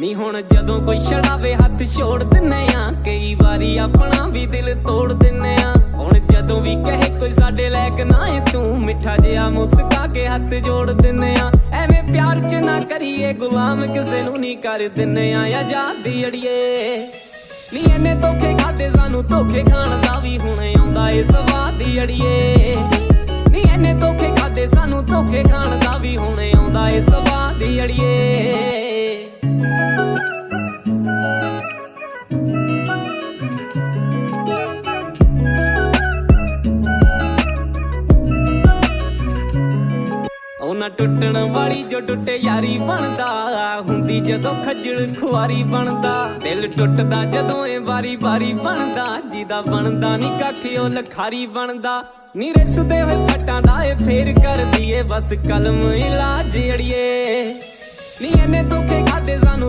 ਨੀ ਹੁਣ ਜਦੋਂ ਕੋਈ ਛੜਾਵੇ ਹੱਥ ਛੋੜ ਦਿੰਨੇ ਆ, ਕਈ ਵਾਰੀ ਆਪਣਾ ਵੀ ਦਿਲ ਤੋੜ ਦਿੰਨੇ ਆ। ਹੁਣ ਜਦੋਂ ਵੀ ਕਹੇ ਕੋਈ ਸਾਡੇ ਲਾਇਕ ਨਾ ਏ, ਤੂੰ ਮਿੱਠਾ ਜਿਹਾ ਮੁਸਕਾ ਕੇ ਹੱਥ ਜੋੜ ਦਿੰਨੇ ਆ। ਐਵੇਂ ਪਿਆਰ ਚ ਨਾ ਕਰੀਏ ਗੁਲਾਮ, ਕਿਸੇ ਨੂੰ ਨਹੀਂ ਕਰ ਦਿੰਨੇ ਆ। ਆਜ਼ਾਦੀ ਅੜੀਏ। ਨੀ ਇਹਨੇ ਧੋਖੇ ਖਾਦੇ ਸਾਨੂੰ, ਧੋਖੇ ਖਾਣ ਦਾ ਵੀ ਹੁਣ ਆਉਂਦਾ ਏ ਸਵਾਦ ਈ ਅੜੀਏ। ਨੀ ਇਹਨੇ ਧੋਖੇ ਖਾਦੇ ਸਾਨੂੰ, ਧੋਖੇ ਖਾਣ ਦਾ ਵੀ ਹੁਣ ਆਉਂਦਾ ਏ ਸਵਾਦ ਈ ਅੜੀਏ। ਉਹਨਾਂ ਟੁੱਟਣ ਵਾਲੀ ਜੋ ਟੁੱਟੇ ਯਾਰੀ ਬਣਦਾ। ਹੁੰਦੀ ਜਦੋਂ ਖੱਜਲ ਖੁਆਰੀ ਬਣਦਾ। ਦਿਲ ਟੁੱਟਦਾ ਜਦੋਂ ਇਹ ਵਾਰੀ ਵਾਰੀ ਬਣਦਾ। ਜਿਹਦਾ ਬਣਦਾ ਨਹੀਂ ਕੱਖ, ਉਹ ਲਖਾਰੀ ਬਣਦਾ। ਨੀ ਰਿਸਦੇ ਹੋਏ ਫਟਾਂ ਦਾ ਏ ਫੇਰ ਕਰਦੀ ਏ ਬਸ ਕਲਮ ਇਲਾਜ ਅੜੀਏ। ਨੀ ਇਹਨੇ ਧੋਖੇ ਖਾਦੇ ਸਾਨੂੰ